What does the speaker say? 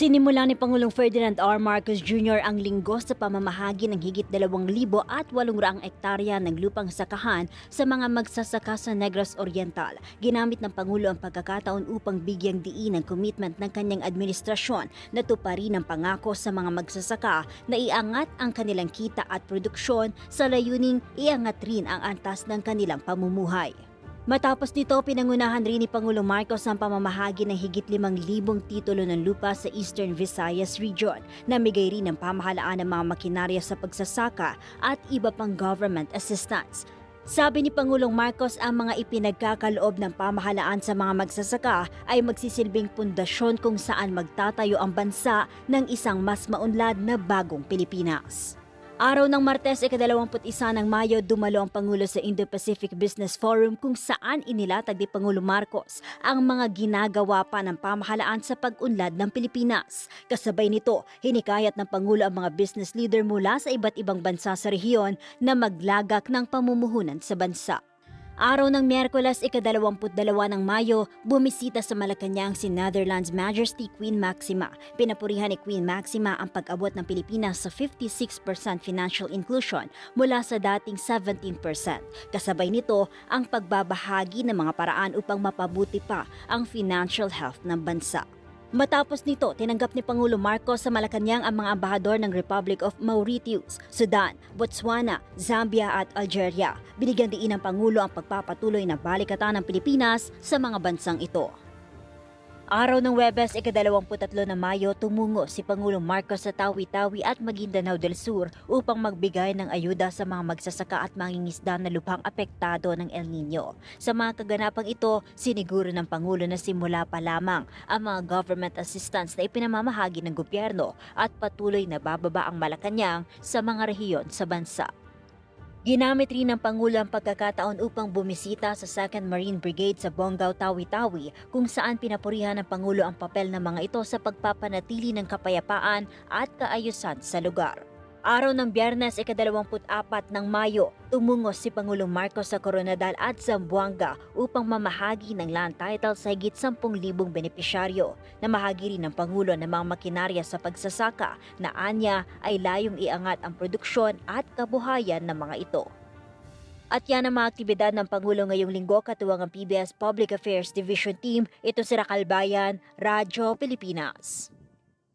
Sinimula ni Pangulong Ferdinand R. Marcos Jr. ang linggo sa pamamahagi ng higit 2,800 ektarya ng lupang sakahan sa mga magsasaka sa Negros Oriental. Ginamit ng Pangulo ang pagkakataon upang bigyang diin ang commitment ng kanyang administrasyon na tuparin ang pangako sa mga magsasaka na iangat ang kanilang kita at produksyon sa layuning iangat rin ang antas ng kanilang pamumuhay. Matapos nito, pinangunahan rin ni Pangulong Marcos ang pamamahagi ng higit 5,000 titulo ng lupa sa Eastern Visayas Region. Namigay rin ng pamahalaan ng mga makinarya sa pagsasaka at iba pang government assistance. Sabi ni Pangulong Marcos ang mga ipinagkakaloob ng pamahalaan sa mga magsasaka ay magsisilbing pundasyon kung saan magtatayo ang bansa ng isang mas maunlad na bagong Pilipinas. Araw ng Martes, ika-21 ng Mayo, dumalo ang Pangulo sa Indo-Pacific Business Forum kung saan inilatag ni Pangulo Marcos ang mga ginagawa pa ng pamahalaan sa pag-unlad ng Pilipinas. Kasabay nito, hinikayat ng Pangulo ang mga business leader mula sa iba't ibang bansa sa rehiyon na maglagak ng pamumuhunan sa bansa. Araw ng Miyerkules, ika-22 ng Mayo, bumisita sa Malacanang si Netherlands Majesty Queen Maxima. Pinapurihan ni Queen Maxima ang pag-abot ng Pilipinas sa 56% financial inclusion mula sa dating 17%. Kasabay nito, ang pagbabahagi ng mga paraan upang mapabuti pa ang financial health ng bansa. Matapos nito, tinanggap ni Pangulo Marcos sa Malacanang ang mga ambahador ng Republic of Mauritius, Sudan, Botswana, Zambia at Algeria. Binigyan diin ng Pangulo ang pagpapatuloy na balikatan ng Pilipinas sa mga bansang ito. Araw ng Webes, ika-23 na Mayo, tumungo si Pangulong Marcos sa Tawi-Tawi at Maguindanao del Sur upang magbigay ng ayuda sa mga magsasaka at mangingisda na lupang apektado ng El Nino. Sa mga kaganapang ito, siniguro ng Pangulo na simula pa lamang ang mga government assistance na ipinamamahagi ng gobyerno at patuloy na bababa ang Malacanang sa mga rehiyon sa bansa. Ginamit rin ng Pangulo ang pagkakataon upang bumisita sa 2nd Marine Brigade sa Bonggao, Tawi-Tawi kung saan pinapurihan ng Pangulo ang papel ng mga ito sa pagpapanatili ng kapayapaan at kaayusan sa lugar. Araw ng Biyernes, ika-24 ng Mayo, tumungo si Pangulong Marcos sa Coronadal at Zamboanga upang mamahagi ng land title sa higit 10,000 benepisyaryo. Namahagi rin ng Pangulo ng mga makinarya sa pagsasaka na anya ay layong iangat ang produksyon at kabuhayan ng mga ito. At yan ang mga aktibidad ng Pangulo ngayong linggo katuwang ang PBS Public Affairs Division Team. Ito si Rakalbayan, Radyo Pilipinas.